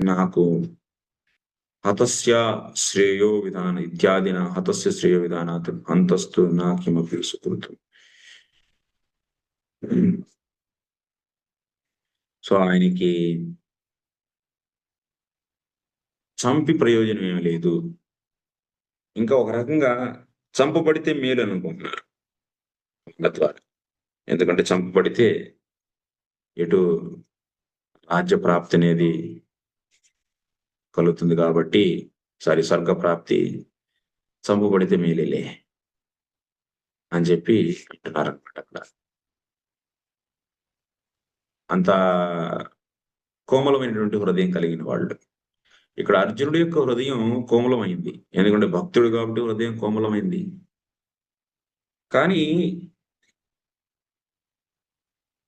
నాకు హతస్య శ్రేయో విధాన ఇత్యాదిన హతస్య శ్రేయో విధానాత్ అంతస్తు నా కిమపి సుకృతం సో ఆయనకి చంపి ప్రయోజనం ఏమి లేదు. ఇంకా ఒక రకంగా చంపబడితే మేలు అనుకుంటున్నారు. ద్వారా ఎందుకంటే చంపబడితే ఎటు రాజ్య ప్రాప్తి అనేది కలుగుతుంది కాబట్టి సారీ స్వర్గప్రాప్తి చంపబడితే మేలేలే అని చెప్పి అంటున్నారు అనమాట అక్కడ. అంత కోమలమైనటువంటి హృదయం కలిగిన వాళ్ళు. ఇక్కడ అర్జునుడి యొక్క హృదయం కోమలమైంది. ఎందుకంటే భక్తుడు కాబట్టి హృదయం కోమలమైంది. కానీ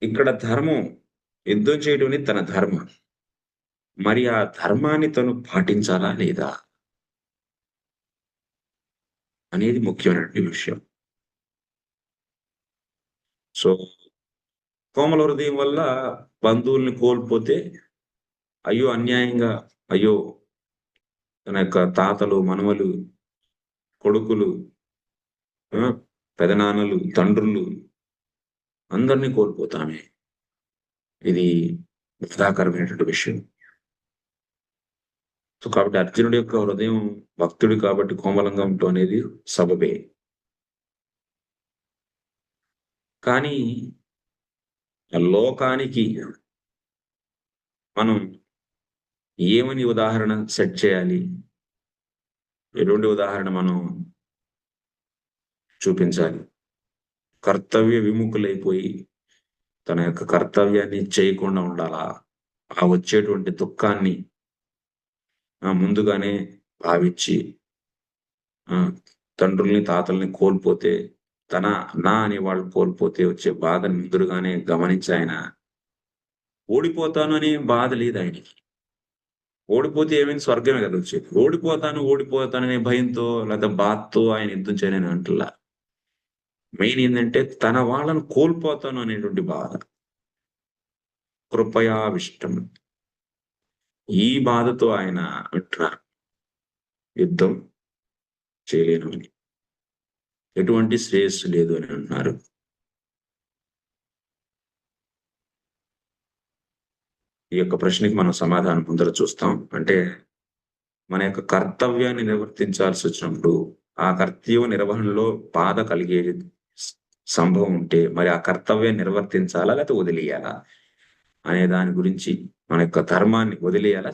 ఇక్కడ ధర్మం యుద్ధం చేయడం అనేది తన ధర్మం. మరి ఆ ధర్మాన్ని తను పాటించాలా లేదా అనేది ముఖ్యమైనటువంటి విషయం. సో కోమల హృదయం వల్ల బంధువుల్ని కోల్పోతే అయ్యో అన్యాయంగా అయ్యో తన యొక్క తాతలు మనవలు కొడుకులు ఆ, పెదనాన్నలు తండ్రులు అందరినీ కోల్పోతామే. ఇది బాధాకరమైనటువంటి విషయం. సో కాబట్టి అర్జునుడి యొక్క హృదయం భక్తుడు కాబట్టి కోమలంగా ఉండటం అనేది సబబే. కానీ లోకానికి మనం ఏమని ఉదాహరణ సెట్ చేయాలి? ఎటువంటి ఉదాహరణ మనం చూపించాలి? కర్తవ్య విముఖులైపోయి తన యొక్క కర్తవ్యాన్ని చేయకుండా ఉండాలా? ఆ వచ్చేటువంటి దుఃఖాన్ని ముందుగానే భావించి ఆ, తండ్రుల్ని తాతల్ని కోల్పోతే తన నా అనే వాళ్ళు కోల్పోతే వచ్చే బాధను ముందుగానే గమనించి ఆయన ఓడిపోతాను అనే బాధ లేదు ఆయనకి. ఓడిపోతే ఏమైంది? స్వర్గమే కదా వచ్చేది. ఓడిపోతాను ఓడిపోతాను అనే భయంతో లేదా బాధతో ఆయన యుద్ధం చేయనని అంటున్నా. మెయిన్ ఏంటంటే తన వాళ్ళను కోల్పోతాను అనేటువంటి బాధ. కృపయావిష్టం ఈ బాధతో ఆయన అంటున్నారు యుద్ధం చేయలేను అని ఎటువంటి శ్రేయస్సు లేదు అని అంటున్నారు. ఈ యొక్క ప్రశ్నకి మనం సమాధానం ముందర చూస్తాం. అంటే మన యొక్క కర్తవ్యాన్ని నిర్వర్తించాల్సి వచ్చినప్పుడు ఆ కర్తవ్య నిర్వహణలో బాధ కలిగే సంభవం ఉంటే మరి ఆ కర్తవ్యాన్ని నిర్వర్తించాలా లేకపోతే వదిలేయాలా అనే దాని గురించి మన యొక్క ధర్మాన్ని వదిలేయాలా?